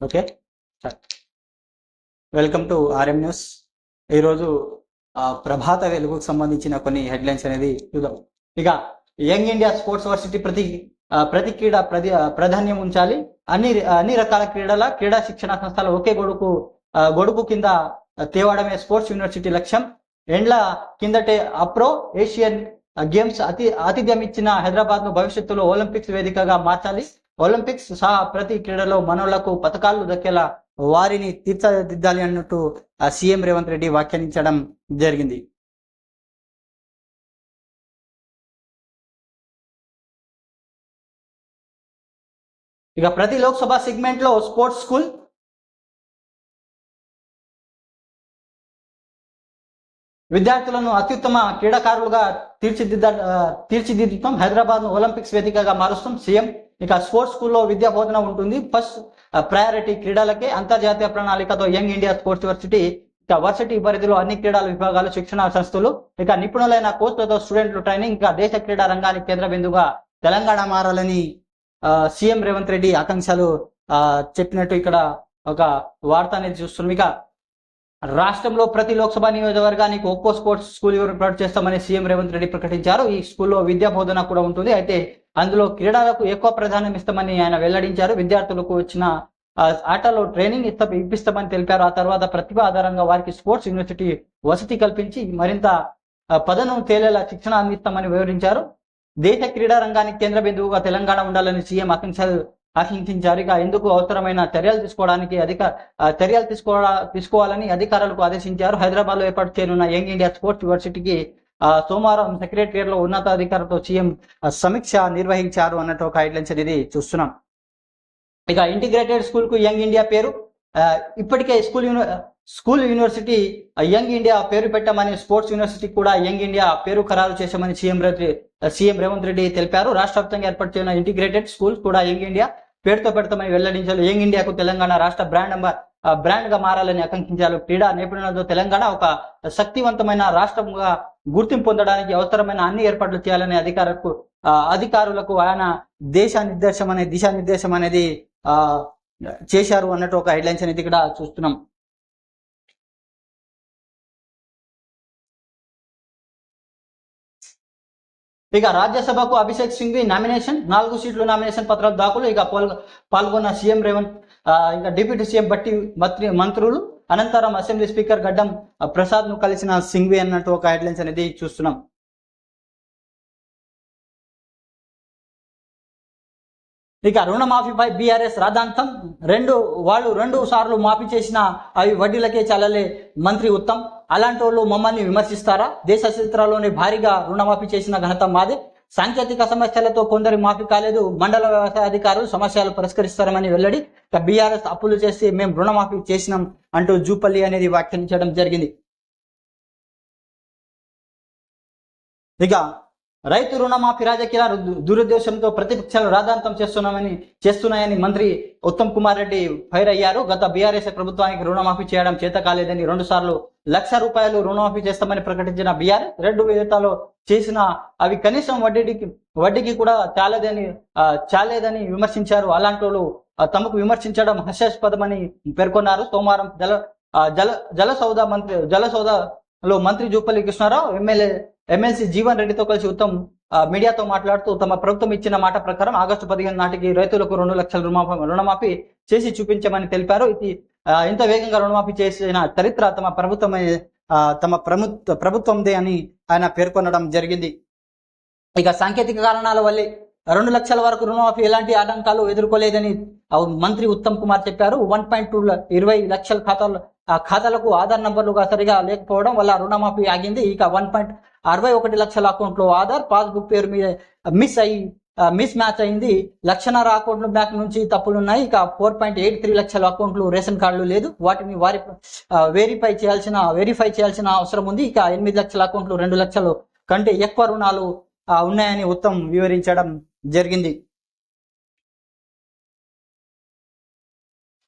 Okay? Welcome to RM news. ఈరోజు ఆ, ప్రభాత వెలుగుకు సంబంధించిన కొన్ని హెడ్లైన్స్ అనేది చూద్దాం. ఇక యంగ్ ఇండియా స్పోర్ట్స్ వర్సిటీ ప్రతి ఆ, ప్రతి క్రీడ ప్రతి ప్రాధాన్యం ఉంచాలి. అన్ని అన్ని రకాల క్రీడల క్రీడా శిక్షణ సంస్థలు ఒకే గొడుగు గొడుగు కింద తేవడమే స్పోర్ట్స్ యూనివర్సిటీ లక్ష్యం. ఎండ్ల కిందటే అప్రో ఏషియన్ గేమ్స్ అతి ఆతిథ్యం ఇచ్చిన హైదరాబాద్ను భవిష్యత్తులో ఒలింపిక్స్ వేదికగా మార్చాలి. ఒలింపిక్స్ సహా ప్రతి క్రీడలో మనోళ్ళకు పథకాలు దక్కేలా వారిని తీర్చిదిద్దాలి అన్నట్టు సీఎం రేవంత్ రెడ్డి వ్యాఖ్యానించడం జరిగింది. ఇక ప్రతి లోక్సభ సెగ్మెంట్లో స్పోర్ట్స్ స్కూల్ విద్యార్థులను అత్యుత్తమ క్రీడాకారులుగా తీర్చిదిద్ద ఆ, తీర్చిదిద్దుతాం హైదరాబాద్ను ఒలింపిక్స్ వేదికగా మారుస్తాం సీఎం ఇక స్పోర్ట్స్ స్కూల్లో విద్యా బోధన ఉంటుంది. ఫస్ట్ ప్రయారిటీ క్రీడలకే అంతర్జాతీయ ప్రణాళికతో యంగ్ ఇండియా స్పోర్ట్స్ వర్సిటీ ఇక వర్సిటీ పరిధిలో అన్ని క్రీడల విభాగాలు శిక్షణ సంస్థలు ఇక నిపుణులైన కోచ్లతో స్టూడెంట్లు ట్రైనింగ్ ఇక దేశ క్రీడా రంగానికి కేంద్ర బిందుగా తెలంగాణ మారాలని సీఎం రేవంత్ రెడ్డి ఆకాంక్షలు చెప్పినట్టు ఇక్కడ ఒక వార్త అనేది చూస్తున్నాం. ఇక రాష్ట్రంలో ప్రతి లోక్సభ నియోజకవర్గానికి ఒక్కో స్పోర్ట్స్ స్కూల్ ఏర్పాటు చేస్తామని సీఎం రేవంత్ రెడ్డి ప్రకటించారు. ఈ స్కూల్లో విద్యా బోధన కూడా ఉంటుంది. అయితే అందులో క్రీడలకు ఎక్కువ ప్రాధాన్యం ఇస్తామని ఆయన వెల్లడించారు. విద్యార్థులకు వచ్చిన ఆటలో ట్రైనింగ్ ఇస్తా ఇప్పిస్తామని తెలిపారు. ఆ తర్వాత ప్రతిభ ఆధారంగా వారికి స్పోర్ట్స్ యూనివర్సిటీ వసతి కల్పించి మరింత పదను తేలేలా శిక్షణ అందిస్తామని వివరించారు. దేశ క్రీడా రంగానికి కేంద్ర బిందువుగా తెలంగాణ ఉండాలని సీఎం ఆకాంక్షలు ఆశించారు ఇక ఎందుకు అవసరమైన చర్యలు తీసుకోవడానికి అధిక చర్యలు తీసుకో తీసుకోవాలని అధికారులకు ఆదేశించారు. హైదరాబాద్లో ఏర్పాటు చేయనున్న యంగ్ ఇండియా స్పోర్ట్స్ యూనివర్సిటీకి ఆ, సోమవారం సెక్రటరియట్లో ఉన్నతాధికారులతో సీఎం సమీక్ష నిర్వహించారు అన్నట్టు ఒక హెడ్లైన్స్ అనేది చూస్తున్నాం. ఇక ఇంటిగ్రేటెడ్ స్కూల్కు యంగ్ ఇండియా పేరు. ఇప్పటికే school uni school university young India పేరు పెట్టమని స్పోర్ట్స్ యూనివర్సిటీ కూడా యంగ్ ఇండియా పేరు ఖరారు చేశామని సీఎం రెడ్డి సీఎం రేవంత్ రెడ్డి తెలిపారు. రాష్ట్ర వ్యాప్తంగా ఏర్పాటు చేసిన ఇంటిగ్రేటెడ్ స్కూల్ కూడా యంగ్ ఇండియా పేరుతో పెడతామని వెల్లడించారు. యంగ్ ఇండియాకు తెలంగాణ రాష్ట్ర బ్రాండ్ బ్రాండ్గా మారాలని ఆకాంక్షించారు. క్రీడా నైపుణ్యాలతో తెలంగాణ ఒక శక్తివంతమైన రాష్ట్రంగా గుర్తింపు పొందడానికి అవసరమైన అన్ని ఏర్పాట్లు చేయాలని అధికారులకు ఆ, అధికారులకు ఆయన దేశ నిర్దేశం అనే దిశానిర్దేశం అనేది ఆ చేశారు అన్నట్టు ఒక హెడ్లైన్స్ అనేది ఇక్కడ చూస్తున్నాం. ఇక రాజ్యసభకు అభిషేక్ సింఘ్వి నామినేషన్ నాలుగు సీట్లు నామినేషన్ పత్రాలు దాఖలు. ఇక పాల్గొన్న సీఎం రేవంత్ ఇంకా డిప్యూటీ సీఎం బట్టి మంత్రి మంత్రులు అనంతరం అసెంబ్లీ స్పీకర్ గడ్డం ప్రసాద్ను కలిసిన సింఘ్వి అన్నట్టు ఒక హెడ్లైన్స్ అనేది చూస్తున్నాం. ఇక రుణమాఫీపై బీఆర్ఎస్ రాధాంతం రెండు వాళ్ళు రెండు సార్లు మాఫీ చేసిన అవి వడ్డీలకే చల్లలే మంత్రి ఉత్తమ్. అలాంటి వాళ్ళు మమ్మల్ని విమర్శిస్తారా? దేశ చరిత్రలోనే భారీగా రుణమాఫీ చేసిన ఘనత మాదే. సాంకేతిక సమస్యలతో కొందరి మాఫీ కాలేదు. మండల వ్యవసాయ అధికారులు సమస్యలు పరిష్కరిస్తారని వెల్లడి. బీఆర్ఎస్ అప్పులు చేసి మేము రుణమాఫీ చేసినాం అంటూ జూపల్లి అనేది వ్యాఖ్యానించడం జరిగింది. ఇక రైతు రుణమాఫీ రాజకీయాలు దురుద్దేశంతో ప్రతిపక్షాలు రాధాంతం చేస్తున్నామని చేస్తున్నాయని మంత్రి ఉత్తమ్ కుమార్ రెడ్డి ఫైర్ అయ్యారు. గత బీఆర్ఎస్ ప్రభుత్వానికి రుణమాఫీ చేయడం చేత కాలేదని రెండు సార్లు లక్ష రూపాయలు రుణమాఫీ చేస్తామని ప్రకటించిన బీఆర్ఎస్ రెండు విడతలో చేసిన అవి కనీసం వడ్డీకి వడ్డీకి కూడా చాలేదని చాలేదని విమర్శించారు. అలాంటి వాళ్ళు తమకు విమర్శించడం హాస్యాస్పదమని పేర్కొన్నారు. సోమవారం జల జల జల సౌద మంత్రి జల సౌదలో మంత్రి జూపల్లి కృష్ణారావు ఎమ్మెల్యే ఎమ్మెల్సీ జీవన్ రెడ్డితో కలిసి ఉత్తమ్ మీడియాతో మాట్లాడుతూ తమ ప్రభుత్వం ఇచ్చిన మాట ప్రకారం ఆగస్టు పదిహేను నాటికి రైతులకు రెండు లక్షల రుణమాఫీ రుణమాఫీ చేసి చూపించమని తెలిపారు. ఇది ఇంత వేగంగా రుణమాఫీ చేసిన చరిత్ర తమ ప్రభుత్వమే తమ ప్రభుత్వ ప్రభుత్వందే అని ఆయన పేర్కొనడం జరిగింది. ఇక సాంకేతిక కారణాల వల్లే రెండు లక్షల వరకు రుణమాఫీ ఎలాంటి ఆటంకాలు ఎదుర్కోలేదని మంత్రి ఉత్తమ్ కుమార్ చెప్పారు. వన్ పాయింట్ టూ ఇరవై లక్షల ఖాతాలు ఖాతాలకు ఆధార్ నంబర్లుగా సరిగా లేకపోవడం వల్ల రుణమాఫీ ఆగింది. ఇక వన్ పాయింట్ అరవై ఒకటి లక్షల అకౌంట్లో ఆధార్ పాస్బుక్ పేరు మీద మిస్ అయ్యి మిస్ మ్యాచ్ అయింది. లక్షన్నర అకౌంట్లు బ్యాంక్ నుంచి తప్పులు ఉన్నాయి ఇక ఫోర్ పాయింట్ ఎయిట్ త్రీ లక్షల అకౌంట్లు రేషన్ కార్డులు లేదు. వాటిని వారి వెరిఫై చేయాల్సిన వెరిఫై చేయాల్సిన అవసరం ఉంది. ఇక ఎనిమిది లక్షల అకౌంట్లు రెండు లక్షలు కంటే ఎక్కువ రుణాలు ఉన్నాయని ఉత్తమ్ వివరించడం జరిగింది.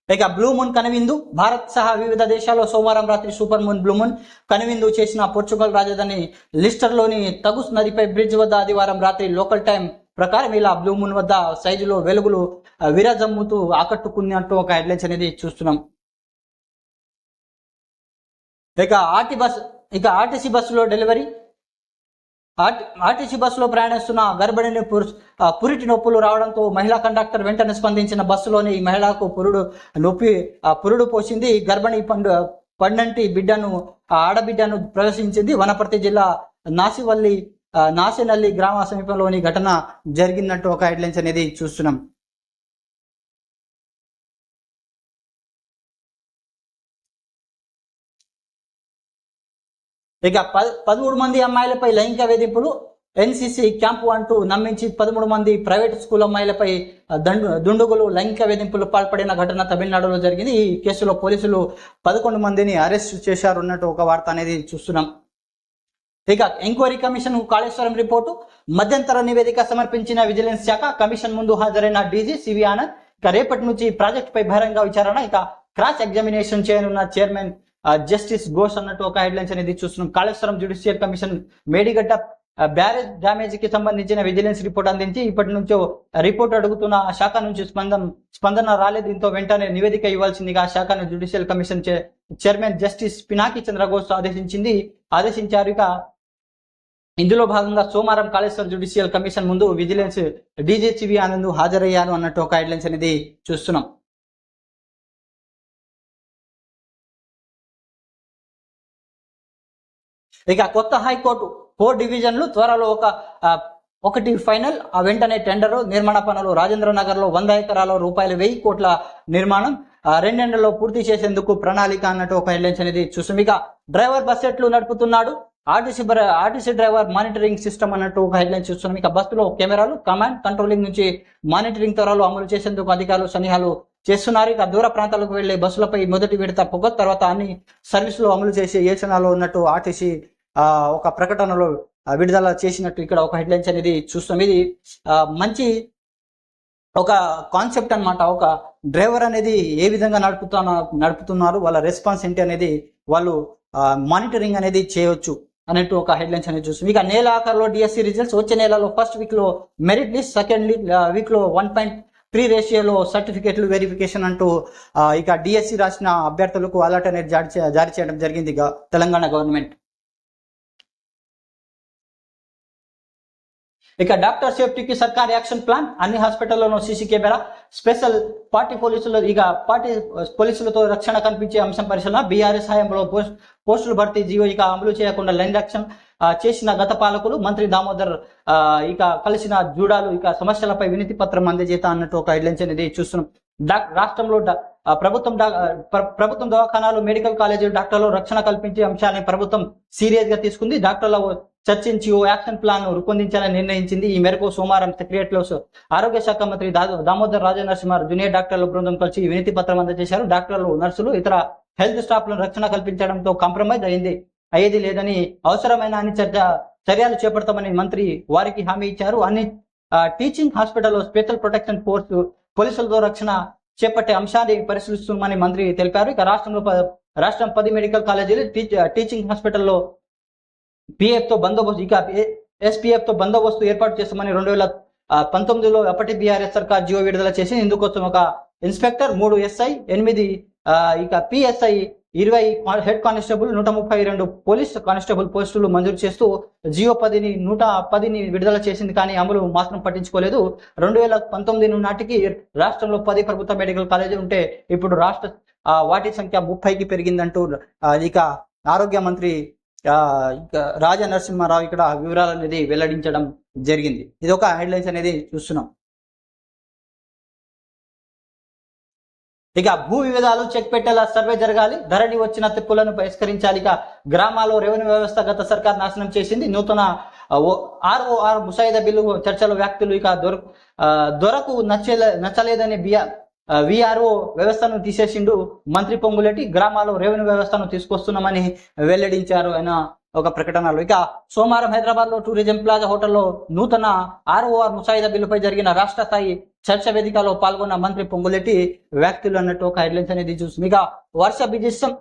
ఇక బ్లూ మూన్ కనువిందు. భారత్ సహా వివిధ దేశాల్లో సోమవారం రాత్రి సూపర్ మూన్ బ్లూ మూన్ కనువిందు చేసిన పోర్చుగల్ రాజధాని లిస్టర్లోని తగుస్ నదిపై బ్రిడ్జ్ వద్ద ఆదివారం రాత్రి లోకల్ టైం ప్రకారం ఇలా బ్లూ మూన్ వద్ద సైజులో వెలుగులు విరజమ్ముతూ ఆకట్టుకుంది అంటూ ఒక హెడ్లైన్స్ అనేది చూస్తున్నాం. ఇక ఆర్టీ బస్ ఇక ఆర్టీసీ బస్సులో డెలివరీ ఆర్టీసీ బస్సులో ప్రయాణిస్తున్న గర్భిణిని ఆ, పురిటి నొప్పులు రావడంతో మహిళా కండక్టర్ వెంటనే స్పందించిన బస్సులోని ఈ మహిళకు పురుడు నొప్పి ఆ, పురుడు పోసింది. గర్భిణి పండు పండంటి బిడ్డను ఆ ఆడబిడ్డను ప్రదర్శించింది వనపర్తి జిల్లా నాసివల్లి నాసినల్లి గ్రామ సమీపంలోని ఘటన జరిగినట్టు ఒక హెడ్లైన్స్ అనేది చూస్తున్నాం. ఇక పద పదమూడు మంది అమ్మాయిలపై లైంగిక వేధింపులు. ఎన్సీసీ క్యాంపు అంటూ నమ్మించి పదమూడు మంది ప్రైవేట్ స్కూల్ అమ్మాయిలపై దండు దుండుగులు లైంగిక వేధింపులు పాల్పడిన ఘటన తమిళనాడులో జరిగింది. ఈ కేసులో పోలీసులు పదకొండు మందిని అరెస్ట్ చేశారు అన్నట్టు ఒక వార్త అనేది చూస్తున్నాం. ఇక ఎంక్వైరీ కమిషన్ కాళేశ్వరం రిపోర్టు. మధ్యంతర నివేదిక సమర్పించిన విజిలెన్స్ శాఖ కమిషన్ ముందు హాజరైన డీజీ సివి ఆనంద్. ఇక రేపటి నుంచి ప్రాజెక్ట్ పై బహిరంగ విచారణ. ఇక క్రాస్ ఎగ్జామినేషన్ చేయనున్న చైర్మన్ జస్టిస్ ఘోష్ అన్నట్టు ఒక హెడ్లైన్స్ అనేది చూస్తున్నాం. Kaleshwaram judicial commission Medigadda barrage డ్యామేజ్కి సంబంధించిన విజిలెన్స్ రిపోర్ట్ అందించి ఇప్పటి నుంచో రిపోర్ట్ అడుగుతున్న ఆ శాఖ నుంచి స్పందన స్పందన రాలేదు. దీంతో వెంటనే నివేదిక ఇవ్వాల్సిందిగా ఆ శాఖను judicial commission chairman justice Pinaki Chandraghosh ఆదేశించింది. ఆదేశించారు ఇక ఇందులో భాగంగా సోమవారం కాళేశ్వరం జ్యుడిషియల్ కమిషన్ ముందు విజిలెన్స్ డీజీసీబీ ఆనంద్ హాజరయ్యారు అన్నట్టు ఒక హెడ్లైన్స్ అనేది చూస్తున్నాం. ఇక కొత్త హైకోర్టు ఫోర్ డివిజన్లు త్వరలో ఒక ఒకటి ఫైనల్. ఆ వెంటనే టెండర్ నిర్మాణ పనులు రాజేంద్ర నగర్లో వంద ఎకరాల రూపాయలు వెయ్యి కోట్ల నిర్మాణం. రెండేళ్ళలో పూర్తి చేసేందుకు ప్రణాళిక అన్నట్టు ఒక హెడ్లైన్స్ అనేది చూస్తాం ఇక డ్రైవర్ బస్ ఎట్లు నడుపుతున్నాడు. RTC RTC driver monitoring system అన్నట్టు ఒక హెడ్లైన్ చూస్తున్నాం. ఇక బస్సులో కెమెరాలు కమాండ్ కంట్రోలింగ్ నుంచి మానిటరింగ్ త్వరలో అమలు చేసేందుకు అధికారులు సన్నిహాలు చేస్తున్నారు. ఇక దూర ప్రాంతాలకు వెళ్ళే బస్సులపై మొదటి విడత పొగ తర్వాత అన్ని సర్వీసులు అమలు చేసే యోచనలో ఉన్నట్టు ఆర్టీసీ ఒక ప్రకటనలో విడుదల చేసినట్టు ఇక్కడ ఒక హెడ్లైన్స్ అనేది చూస్తాం. ఇది మంచి ఒక కాన్సెప్ట్ అనమాట ఒక డ్రైవర్ అనేది ఏ విధంగా నడుపుతున్నా నడుపుతున్నారు వాళ్ళ రెస్పాన్స్ ఏంటి అనేది వాళ్ళు మానిటరింగ్ అనేది చేయొచ్చు అన్నట్టు ఒక హెడ్లైన్స్ అనేది చూస్తాం. ఇక నెల ఆఖరిలో డిఎస్సి రిజల్ట్స్ వచ్చే నెలలో ఫస్ట్ వీక్లో మెరిట్ లిస్ట్ సెకండ్ వీక్లో వన్ పాయింట్ ప్రీ రేషియోలో సర్టిఫికేట్లు వెరిఫికేషన్ అంటూ ఇక డిఎస్సి రాసిన అభ్యర్థులకు అలర్ట్ అనేది జారీ జారీ చేయడం జరిగింది తెలంగాణ గవర్నమెంట్. ఇక డాక్టర్ సేఫ్టీకి సర్కార్ యాక్షన్ ప్లాన్ అన్ని హాస్పిటల్లోనూ సీసీ కెమెరా స్పెషల్ పార్టీ పోలీసులు ఇక పార్టీ పోలీసులతో రక్షణ కల్పించే అంశం పరిశీలన బీఆర్ఎస్ హయాంలో పోస్ట్ పోస్టులు భర్తీ జీవో ఇక అమలు చేయకుండా లైన్ రక్షణ చేసిన గత పాలకులు మంత్రి దామోదర్ ఇక కలిసిన జూడాలు ఇక సమస్యలపై వినతి పత్రం అందజేత అన్నట్టు ఒక హెడ్లైన్స్ అనేది చూస్తున్నాం. డా- రాష్ట్రంలో ప్రభుత్వం ప్రభుత్వం దవాఖానాలు మెడికల్ కాలేజీలు డాక్టర్లు రక్షణ కల్పించే అంశాన్ని ప్రభుత్వం సీరియస్గా తీసుకుంది. డాక్టర్ల చర్చించి ఓ యాక్షన్ ప్లాన్ రూపొందించాలని నిర్ణయించింది. ఈ మేరకు సోమవారం సెక్రటరీలో ఆరోగ్య శాఖ మంత్రి దామోదర్ రాజనరసింహారు జూనియర్ డాక్టర్ల బృందం కలిసి వినతి పత్రం అందజేశారు. డాక్టర్లు నర్సులు ఇతర హెల్త్ స్టాఫ్లను రక్షణ కల్పించడంతో కాంప్రమైజ్ అయింది. అయ్యేది లేదని అవసరమైన అన్ని చర్చ చర్యలు చేపడతామని మంత్రి వారికి హామీ ఇచ్చారు. అన్ని టీచింగ్ హాస్పిటల్లో స్పెషల్ ప్రొటెక్షన్ ఫోర్స్ పోలీసులతో రక్షణ చేపట్టే అంశాన్ని పరిశీలిస్తున్నామని మంత్రి తెలిపారు. ఇక రాష్ట్రంలో రాష్ట్రం పది మెడికల్ కాలేజీలు టీచింగ్ హాస్పిటల్లో పిఎఫ్తో బందోబస్తు ఇక ఎస్పీఎఫ్తో బందోబస్తు ఏర్పాటు చేస్తామని రెండు వేల పంతొమ్మిదిలో అప్పటి బీఆర్ఎస్ సర్కార్ జియో విడుదల చేసి ఇందుకోసం ఒక ఇన్స్పెక్టర్ మూడు ఎస్ఐ ఎనిమిది ఇక పిఎస్ఐ ఇరవై హెడ్ కానిస్టేబుల్ నూట ముప్పై రెండు పోలీస్ కానిస్టేబుల్ పోస్టులు మంజూరు చేస్తూ జియో పదిని నూట పదిని విడుదల చేసింది కానీ అమలు మాత్రం పట్టించుకోలేదు. రెండు వేల పంతొమ్మిది నాటికి రాష్ట్రంలో పది ప్రభుత్వ మెడికల్ కాలేజీలు ఉంటే ఇప్పుడు రాష్ట్ర వాటి సంఖ్య ముప్పైకి పెరిగిందంటూ ఇక ఆరోగ్య మంత్రి రాజా నరసింహారావు ఇక్కడ వివరాలు అనేది వెల్లడించడం జరిగింది. ఇది ఒక హెడ్లైన్స్ అనేది చూస్తున్నాం. ఇక భూ వివాదాలు చెక్ పెట్టేలా సర్వే జరగాలి. ధరణి వచ్చిన తిప్పులను పరిష్కరించాలి ఇక గ్రామాల్లో రెవెన్యూ వ్యవస్థ గత సర్కార్ నాశనం చేసింది. నూతన ఆర్ఓఆర్ ముసాయిదా బిల్లు చర్చల వ్యాఖ్యలు ఇక దొర దొరకు నచ్చలే నచ్చలేదని బిఆర్ విఆర్ఓ వ్యవస్థను తీసేసిండు మంత్రి పొంగులేటి గ్రామాల్లో రెవెన్యూ వ్యవస్థను తీసుకొస్తున్నామని వెల్లడించారు ఆయన ఒక ప్రకటనలో. ఇక సోమవారం హైదరాబాద్లో టూరిజం ప్లాజా హోటల్లో నూతన ఆర్ఓఆర్ ముసాయిదా బిల్లుపై జరిగిన రాష్ట్ర స్థాయి చర్చ వేదికలో పాల్గొన్న మంత్రి పొంగులేటి వ్యాఖ్యలు అన్నట్టు ఒక హెడ్లైన్స్ అనేది చూస్తుంది ఇక వర్ష బిజిస్తం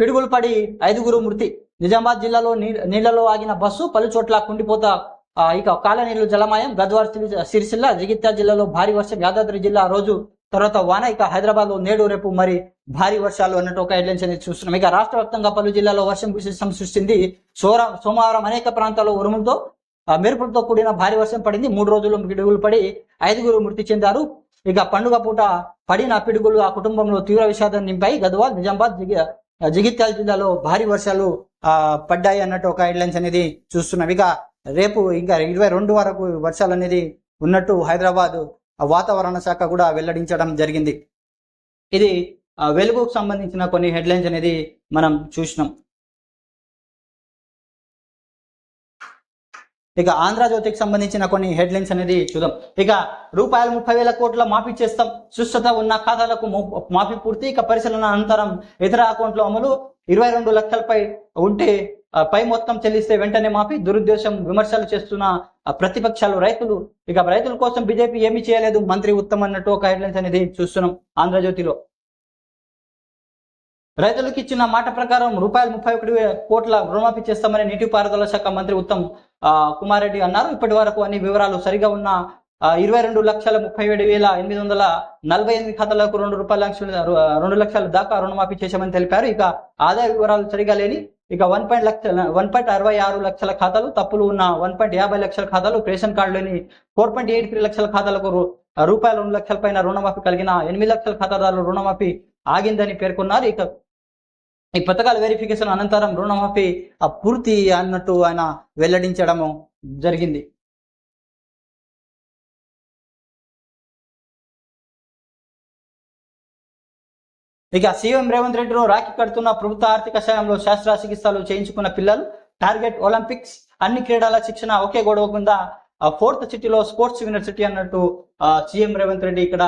పిడుగులు పడి ఐదుగురు మృతి. నిజామాబాద్ జిల్లాలో నీ- నీళ్ళలో ఆగిన బస్సు పలు చోట్ల కుండిపోత ఇక కాలనీలు జలమయం. గద్వార్ సిరిసిల్ల జగిత్యాల జిల్లాలో భారీ వర్షం. యాదాద్రి జిల్లా రోజు తర్వాత వాన ఇక హైదరాబాద్లో నేడు రేపు మరి భారీ వర్షాలు అన్నట్టు ఒక హెడ్లైన్స్ అనేది చూస్తున్నాం. ఇక రాష్ట్ర వ్యాప్తంగా పలు జిల్లాలో వర్షం విశేషం సృష్టింది. సోర సోమవారం అనేక ప్రాంతాల్లో ఉరుములతో మెరుపులతో కూడిన భారీ వర్షం పడింది. మూడు రోజులు పిడుగులు పడి ఐదుగురు మృతి చెందారు. ఇక పండుగ పూట పడిన పిడుగులు ఆ కుటుంబంలో తీవ్ర విషాదం నింపాయి. గద్వాల్ నిజామాబాద్ జగిత్యాల జిల్లాలో భారీ వర్షాలు ఆ, పడ్డాయి అన్నట్టు ఒక హెడ్లైన్స్ అనేది చూస్తున్నాం. ఇక రేపు ఇంకా ఇరవై రెండు వరకు వర్షాలు అనేది ఉన్నట్టు హైదరాబాద్ వాతావరణ శాఖ కూడా వెల్లడించడం జరిగింది. ఇది వెలుగుకు సంబంధించిన కొన్ని హెడ్లైన్స్ అనేది మనం చూసినాం. ఇక ఆంధ్రజ్యోతికి సంబంధించిన కొన్ని హెడ్లైన్స్ అనేది చూద్దాం. ఇక రూపాయలు ముప్పై వేల కోట్ల మాఫీ చేస్తాం. సుస్థత ఉన్న ఖాతాలకు మాఫీ పూర్తి. ఇక పరిశీలన అనంతరం ఇతర అకౌంట్లో అమలు ఇరవై రెండు లక్షలపై ఉంటే పై మొత్తం చెల్లిస్తే వెంటనే మాఫీ. దురుద్దేశం విమర్శలు చేస్తున్న ప్రతిపక్షాలు రైతులు ఇక రైతుల కోసం బీజేపీ ఏమీ చేయలేదు. మంత్రి ఉత్తమ్ అన్నట్టు ఒక హెడ్లైన్స్ అనేది చూస్తున్నాం ఆంధ్రజ్యోతిలో. రైతులకు ఇచ్చిన మాట ప్రకారం రూపాయలు ముప్పై ఒకటి కోట్ల రుణమాఫీ చేస్తామని నీటిపారుదల శాఖ మంత్రి ఉత్తమ్ కుమారెడ్డి కుమార్ రెడ్డి అన్నారు. ఇప్పటి వరకు అన్ని వివరాలు సరిగా ఉన్న ఇరవై రెండు లక్షల ముప్పై ఏడు వేల ఎనిమిది వందల నలభై ఎనిమిది ఖాతాలకు రెండు రూపాయల రెండు లక్షల దాకా రుణమాఫీ చేశామని తెలిపారు. ఇక ఆదాయ వివరాలు సరిగా లేని ఇక వన్ పాయింట్ లక్షల వన్ పాయింట్ అరవై ఆరు లక్షల ఖాతాలు తప్పులు ఉన్న వన్ పాయింట్ యాభై లక్షల ఖాతాలు రేషన్ కార్డులోని ఫోర్ పాయింట్ ఎయిట్ త్రీ లక్షల ఖాతాలకు రూపాయలు రెండు లక్షల పైన రుణమాఫీ కలిగిన ఎనిమిది లక్షల ఖాతాదారులు రుణమాఫీ ఆగిందని పేర్కొన్నారు. ఇక ఈ పథకాల వెరిఫికేషన్ అనంతరం రుణమాఫీ ఆ పూర్తి అన్నట్టు ఆయన వెల్లడించడము జరిగింది. ఇక సీఎం రేవంత్ రెడ్డిలో రాఖీ కడుతున్న ప్రభుత్వ ఆర్థిక సాయంలో శాస్త్ర చికిత్సలు చేయించుకున్న పిల్లలు టార్గెట్ ఒలింపిక్స్ అన్ని క్రీడల శిక్షణ ఒకే గొడవ కింద ఫోర్త్ సిటీలో స్పోర్ట్స్ యూనివర్సిటీ అన్నట్టు సీఎం రేవంత్ రెడ్డి ఇక్కడ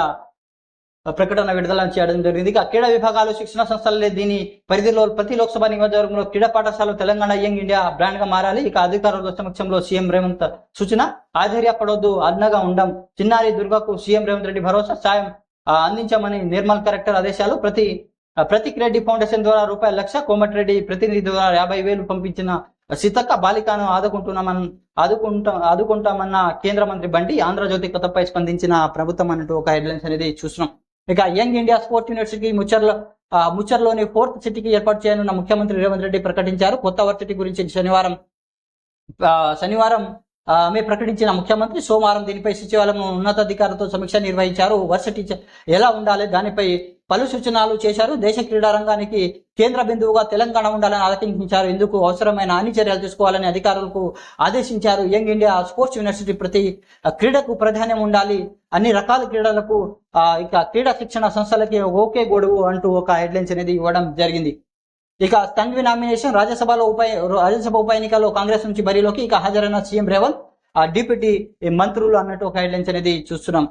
ప్రకటన విడుదల చేయడం జరిగింది. ఇక క్రీడా విభాగాలు శిక్షణ సంస్థలే దీని పరిధిలో ప్రతి లోక్సభ నియోజకవర్గంలో క్రీడా పాఠశాలలు తెలంగాణ యంగ్ ఇండియా బ్రాండ్గా మారాలి. ఇక అధికారుల సమక్షంలో సీఎం రేవంత్ సూచన ఆశ్చర్యపడొద్దు అన్నగా ఉండం చిన్నారి దుర్గకు సీఎం రేవంత్ రెడ్డి భరోసా సాయం అందించామని నిర్మల్ కలెక్టర్ ఆదేశాలు. ప్రతి ప్రతీక్ రెడ్డి ఫౌండేషన్ ద్వారా రూపాయల లక్ష కోమటిరెడ్డి ప్రతినిధి ద్వారా యాభై వేలు పంపించిన సీతక్క బాలికను ఆదుకుంటున్నామని ఆదుకుంటా ఆదుకుంటామన్న కేంద్ర మంత్రి బండి ఆంధ్రజ్యోతి కథపై స్పందించిన ప్రభుత్వం అన్నట్టు ఒక హెడ్లైన్స్ అనేది చూస్తున్నాం. ఇక యంగ్ ఇండియా స్పోర్ట్స్ యూనివర్సిటీ ముచ్చర్లో ఆ, ముచ్చర్లోని ఫోర్త్ సిటీకి ఏర్పాటు చేయనున్న ముఖ్యమంత్రి రేవంత్ రెడ్డి ప్రకటించారు. కొత్త వర్సిటీ గురించి శనివారం శనివారం ఆమె ప్రకటించిన ముఖ్యమంత్రి సోమవారం దీనిపై సచివాలయం ఉన్నతాధికారులతో సమీక్ష నిర్వహించారు. వర్సిటీ ఎలా ఉండాలి? దానిపై పలు సూచనలు చేశారు. దేశ క్రీడా రంగానికి కేంద్ర బిందువుగా తెలంగాణ ఉండాలని ఆదేశించారు ఇందుకు అవసరమైన అన్ని చర్యలు తీసుకోవాలని అధికారులకు ఆదేశించారు. యంగ్ ఇండియా స్పోర్ట్స్ యూనివర్సిటీ ప్రతి క్రీడకు ప్రాధాన్యం ఉండాలి అన్ని రకాల క్రీడలకు ఇక క్రీడా శిక్షణ సంస్థలకి ఓకే గొడుగు అంటూ ఒక హెడ్లైన్స్ అనేది ఇవ్వడం జరిగింది. ఇక తండ్వి నామినేషన్ రాజ్యసభలో ఉప రాజ్యసభ ఉప ఎన్నికల్లో కాంగ్రెస్ నుంచి బరిలోకి ఇక హాజరైన సీఎం రేవంత్ ఆ డిప్యూటీ మంత్రులు అన్నట్టు ఒక హెడ్లైన్స్ అనేది చూస్తున్నాం.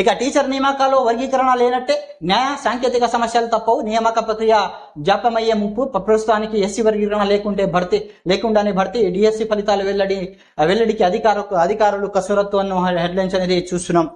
ఇక టీచర్ నియామకాల్లో వర్గీకరణ లేనట్టే న్యాయ సాంకేతిక సమస్యలు తప్పవు. నియామక ప్రక్రియ జాప్యమయ్యే ముప్పు ప్రస్తుతానికి ఎస్సీ వర్గీకరణ లేకుంటే భర్తీ లేకుండానే భర్తీ. డిఎస్సి ఫలితాలు వెల్లడి వెల్లడికి అధికారు అధికారులు కసరత్తు అన్న హెడ్లైన్స్ అనేది చూస్తున్నాం.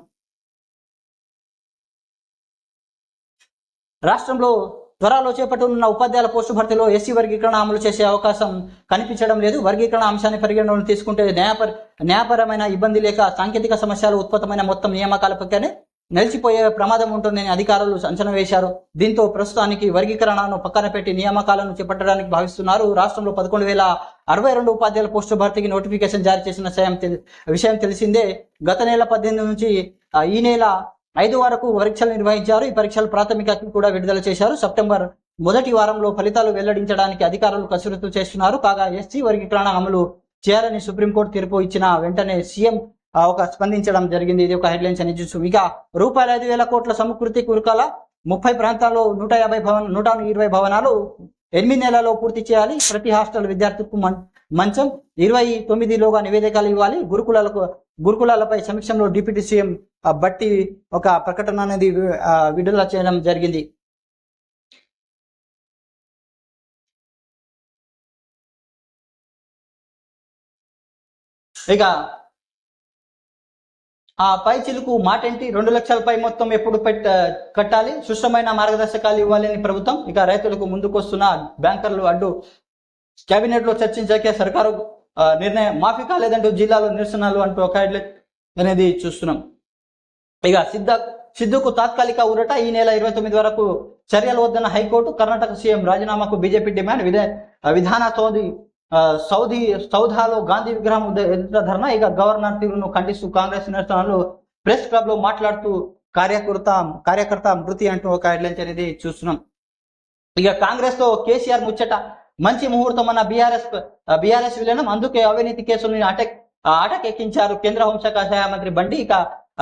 రాష్ట్రంలో త్వరలో చేపట్టనున్న ఉపాధ్యాయుల పోస్టు భర్తీలో ఎస్సీ వర్గీకరణ అమలు చేసే అవకాశం కనిపించడం లేదు. వర్గీకరణ అంశాన్ని పరిగణనలో తీసుకుంటే న్యాయపర న్యాయపరమైన ఇబ్బంది లేక సాంకేతిక సమస్యలు ఉత్పత్తమైన మొత్తం నియామకాల పక్కనే నిలిచిపోయే ప్రమాదం ఉంటుందని అధికారులు అంచనా వేశారు. దీంతో ప్రస్తుతానికి వర్గీకరణను పక్కన పెట్టి నియామకాలను చేపట్టడానికి భావిస్తున్నారు. రాష్ట్రంలో పదకొండు వేల అరవై రెండు ఉపాధ్యాయుల పోస్టు భర్తీకి నోటిఫికేషన్ జారీ చేసిన విషయం తెలి- విషయం తెలిసిందే. గత నెల పద్దెనిమిది నుంచి ఈ నెల ఐదు వరకు పరీక్షలు నిర్వహించారు. ఈ పరీక్షలు ప్రాథమిక కూడా విడుదల చేశారు. సెప్టెంబర్ మొదటి వారంలో ఫలితాలు వెల్లడించడానికి అధికారులు కసరత్తు చేస్తున్నారు. కాగా ఎస్సీ వర్గీకరణ అమలు చేయాలని సుప్రీంకోర్టు తీర్పు ఇచ్చిన వెంటనే సీఎం ఒక స్పందించడం జరిగింది. ఇది ఒక హెడ్లైన్స్ అని చూసు ఇక రూపాయల ఐదు వేల కోట్ల సమకృతి కురకాల ముప్పై ప్రాంతాల్లో నూట యాభై భవన నూట ఇరవై భవనాలు ఎనిమిది నెలల్లో పూర్తి చేయాలి. ప్రతి హాస్టల్ విద్యార్థికి మంచం ఇరవై తొమ్మిదిలోగా నివేదికలు ఇవ్వాలి. గురుకులాలకు గురుకులాలపై సమీక్షంలో డిప్యూటీ సీఎం బట్టి ఒక ప్రకటన అనేది విడుదల చేయడం జరిగింది. ఇక ఆ పై చిలుకు మాటేంటి రెండు లక్షల పై మొత్తం ఎప్పుడు పెట్ట కట్టాలి? సుష్టమైన మార్గదర్శకాలు ఇవ్వాలని ప్రభుత్వం. ఇక రైతులకు ముందుకొస్తున్న బ్యాంకర్లు అడ్డు కేబినెట్లో చర్చించాకే సర్కారు నిర్ణయం మాఫీ కాలేదంటూ జిల్లాలో నిరసనలు అంటూ ఒక హెడ్లైన్ అనేది చూస్తున్నాం. ఇక సిద్ధ సిద్ధుకు తాత్కాలిక ఊరట ఈ నెల ఇరవై తొమ్మిది వరకు చర్యలు వద్దన్న హైకోర్టు కర్ణాటక సీఎం రాజీనామాకు బీజేపీ డిమాండ్ విధా విధాన సౌదీ సౌదీ సౌధాలో గాంధీ విగ్రహం ఎదుట ధర్నా ఇక గవర్నర్ తీరును ఖండిస్తూ కాంగ్రెస్ నిరసనలు ప్రెస్ క్లబ్లో మాట్లాడుతూ కార్యకర్త కార్యకర్త మృతి అంటూ ఒక హెడ్లైన్ అనేది చూస్తున్నాం. ఇక కాంగ్రెస్తో కేసీఆర్ ముచ్చట మంచి ముహూర్తం అన్న బీఆర్ఎస్ బీఆర్ఎస్ విలీనం. అందుకే అవినీతి కేసులను అటక్ అటకెక్కించారు కేంద్ర హోంశాఖ సహాయ మంత్రి బండి. ఇక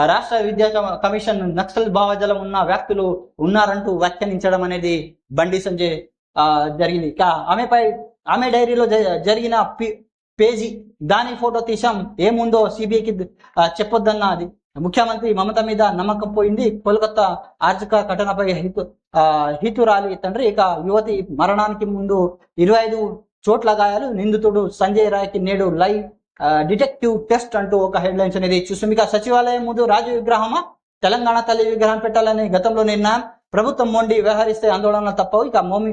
రాష్ట్ర విద్యా కమిషన్ నక్సల్ భావజలం ఉన్న వ్యక్తులు ఉన్నారంటూ వ్యాఖ్యానించడం అనేది బండి సంజయ్ జరిగింది. ఇక ఆమెపై ఆమె డైరీలో జ- జరిగిన పేజీ దాని ఫోటో తీసాం ఏముందో సిబిఐకి చెప్పొద్దన్న అది. ముఖ్యమంత్రి మమత మీద నమ్మకం పోయింది. కోల్కతా ఆర్థిక ఘటనపై హితు హితురాలి తండ్రి ఇక యువతి మరణానికి ముందు ఇరవై ఐదు చోట్ల గాయాలు. నిందితుడు సంజయ్ రాయ్కి నేడు లైవ్ డిటెక్టివ్ టెస్ట్ అంటూ ఒక హెడ్ లైన్స్ అనేది చూసాం. ఇక సచివాలయం ముందు రాజు విగ్రహమా? తెలంగాణ తల్లి విగ్రహం పెట్టాలని గతంలో నిర్ణయం. ప్రభుత్వం మొండి వ్యవహరిస్తే ఆందోళన తప్పవు. ఇక మోమి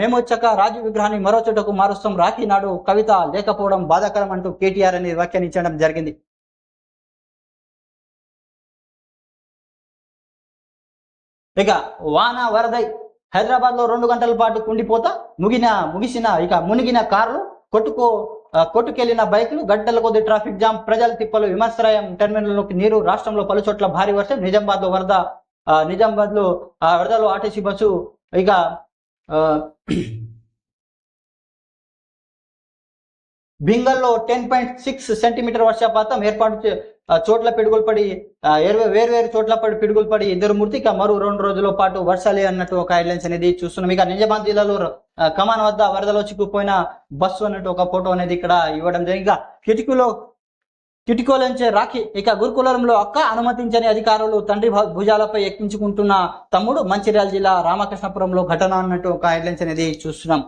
మేము వచ్చాక రాజు విగ్రహాన్ని మరో చోటకు మారుస్తాం. రాఖీ నాడు కవిత లేకపోవడం బాధాకరం అంటూ కేటీఆర్ అనేది వ్యాఖ్యానించడం జరిగింది. ఇక వాన వరదై హైదరాబాద్లో రెండు గంటల పాటు కుండిపోతా ముగిన ముగిసిన ఇక మునిగిన కార్లు కొట్టుకో కొట్టుకెళ్ళిన బైకులు గంటల కొద్ది ట్రాఫిక్ జామ్ ప్రజల తిప్పలు విమర్శరాయం టెర్మినల్లోకి నీరు రాష్ట్రంలో పలు చోట్ల భారీ వర్షం నిజామాబాద్లో వరద నిజామాబాద్లో వరదలో ఆర్టీసీ బస్సు ఇక బింగల్లో టెన్ పాయింట్ సిక్స్ సెంటీమీటర్ వర్షపాతం ఏర్పాటు చోట్ల పిడుగులు పడి ఆ, వేరు వేరు చోట్ల పడి పిడుగులు పడి ఇద్దరు మృతి ఇక మరో రెండు రోజుల పాటు వర్షాలే అన్నట్టు ఒక హెడ్లైన్స్ అనేది చూస్తున్నాం. ఇక నిజామాబాద్ జిల్లాలో కమాన్ వద్ద వరదలో చిక్కుపోయిన బస్సు అన్నట్టు ఒక ఫోటో అనేది ఇక్కడ ఇవ్వడం జరిగింది. ఇక కిటికీలో కిటికోలంచే రాఖీ ఇక గురుకులంలో అక్క అనుమతించని అధికారులు తండ్రి భుజాలపై ఎక్కించుకుంటున్న తమ్ముడు మంచిర్యాల జిల్లా రామకృష్ణపురంలో ఘటన అన్నట్టు ఒక హెడ్లైన్స్ అనేది చూస్తున్నాం.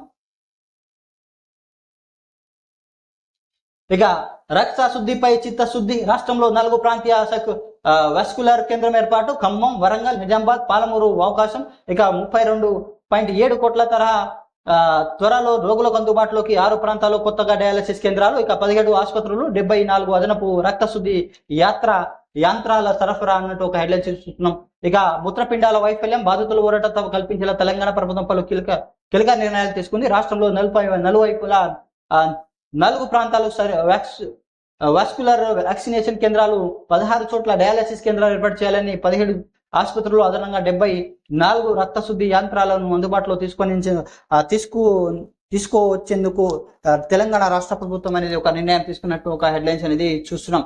ఇక రక్త శుద్ధిపై చిత్తశుద్ధి రాష్ట్రంలో నాలుగు ప్రాంతీయ వెస్కులర్ కేంద్రం ఏర్పాటు ఖమ్మం వరంగల్ నిజామాబాద్ పాలమూరు అవకాశం. ఇక ముప్పై రెండు పాయింట్ ఏడు కోట్ల తరహా ఆ, త్వరలో రోగులకు అందుబాటులోకి ఆరు ప్రాంతాల్లో కొత్తగా డయాలసిస్ కేంద్రాలు ఇక పదిహేడు ఆసుపత్రులు డెబ్బై నాలుగు అదనపు రక్త శుద్ధి యాత్ర యంత్రాల సరఫరా అన్నట్టు ఒక హెడ్లైన్ చూస్తున్నాం. ఇక మూత్రపిండాల వైఫల్యం బాధితులు ఊరట తమ కల్పించేలా తెలంగాణ ప్రభుత్వం పలు కీలక కీలక నిర్ణయాలు తీసుకుంది. రాష్ట్రంలో నలుపై నలువైపులా నలుగు ప్రాంతాలు సరి వ్యాక్స్ వాస్కులర్ వ్యాక్సినేషన్ కేంద్రాలు పదహారు చోట్ల డయాలసిస్ కేంద్రాలు ఏర్పాటు చేయాలని పదిహేడు ఆసుపత్రులు అదనంగా డెబ్బై నాలుగు రక్త శుద్ధి యంత్రాలను అందుబాటులో తీసుకొని తీసుకు తీసుకువచ్చేందుకు తెలంగాణ రాష్ట్ర ప్రభుత్వం అనేది ఒక నిర్ణయం తీసుకున్నట్టు ఒక హెడ్లైన్స్ అనేది చూస్తున్నాం.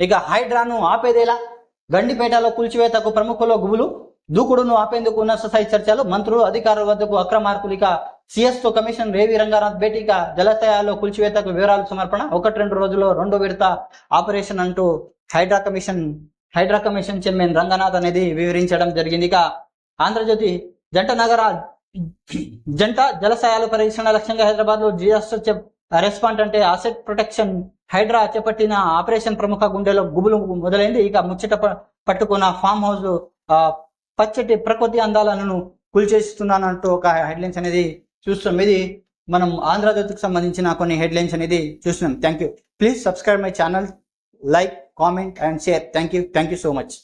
ఇక హైడ్రాను ఆపేదేలా? గండిపేటలో కూల్చివేతకు ప్రముఖుల గుబులు దూకుడును ఆపేందుకు ఉన్నత స్థాయి చర్చలు మంత్రులు అధికారుల వద్దకు అక్రమార్కులు ఇక సిఎస్ కమిషన్ రేవి రంగానాథ్ భేటీగా జలాశయాల్లో కూల్చివేతకు వివరాలు సమర్పణ. ఒకటి రెండు రోజుల్లో రెండో విడత ఆపరేషన్ అంటూ Hydraa commission Hydraa commission chairman Ranganath అనేది వివరించడం జరిగింది. ఇక ఆంధ్రజ్యోతి జంట నగర జంట జలశయాల పరీక్షణ లక్ష్యంగా హైదరాబాద్లో డిజాస్టర్ చెప్ రెస్పాండ్ అంటే అసెట్ ప్రొటెక్షన్ హైడ్రా చేపట్టిన ఆపరేషన్ ప్రముఖ గుండెలో గుబులు మొదలైంది. ఇక ముచ్చట పట్టుకున్న ఫామ్ హౌస్ ఆ, పచ్చటి ప్రకృతి అందాలను కూల్చేస్తున్నానంటూ ఒక హెడ్లైన్స్ అనేది చూస్తున్నాం. ఇది మనం ఆంధ్రజ్యోతికి సంబంధించిన కొన్ని హెడ్లైన్స్ అనేది చూస్తున్నాం. Thank you please subscribe my channel like comment and share thank you thank you so much